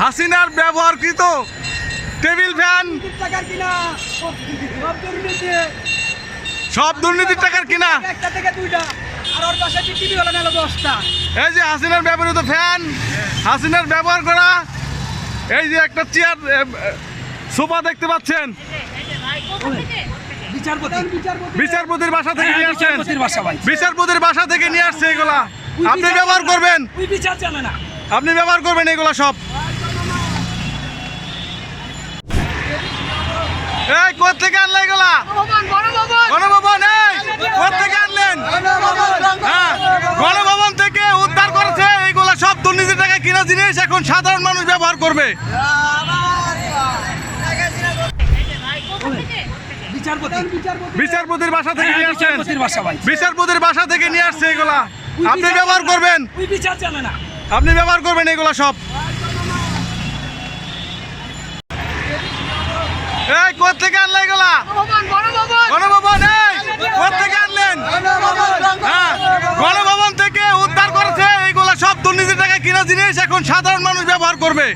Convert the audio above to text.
হাসিনার ব্যবহারকৃত table fan. সব দুর্নীতির টাকার কিনা। এই যে হাসিনার ব্যবহৃত ফ্যান হাসিনার ব্যবহার করা এই যে একটা চেয়ার সোফা দেখতে পাচ্ছেন। বিচারপতি বিচারপতি বিচারপতির বাসা থেকে নিয়ে আসছেন। বিচারপতির বাসা থেকে নিয়ে আসছে এগুলা। আপনি ব্যবহার করবেন। আপনি ব্যবহার করবেন এগুলা সব। এই কোথা থেকে আনলে এগুলা? গণভবন এই কোথা থেকে আনলেন? হ্যাঁ গণভবন থেকে উদ্ধার করেছে এইগুলা সব দুর্নীতির টাকা কিনা জিনিস এখন সাধারণ মানুষ ব্যবহার করবে। বিচারপতি। বিচারপতি বিচারপতির বাসা থেকে নিয়ে আসছেন। বিচারপতির বাসা ভাই। বিচারপতির বাসা থেকে নিয়ে আসছে এগুলা। আপনি ব্যবহার করবেন? ওই বিচার জানে না। আপনি ব্যবহার করবেন এগুলা সব। এই কোথা থেকে আনলে এগুলা? গণভবন এই কোথা থেকে আনলেন? হ্যাঁ গণভবন থেকে উদ্ধার করেছে এইগুলা সব দুর্নীতির টাকা কিনা জিনিস এখন সাধারণ মানুষ ব্যবহার করবে।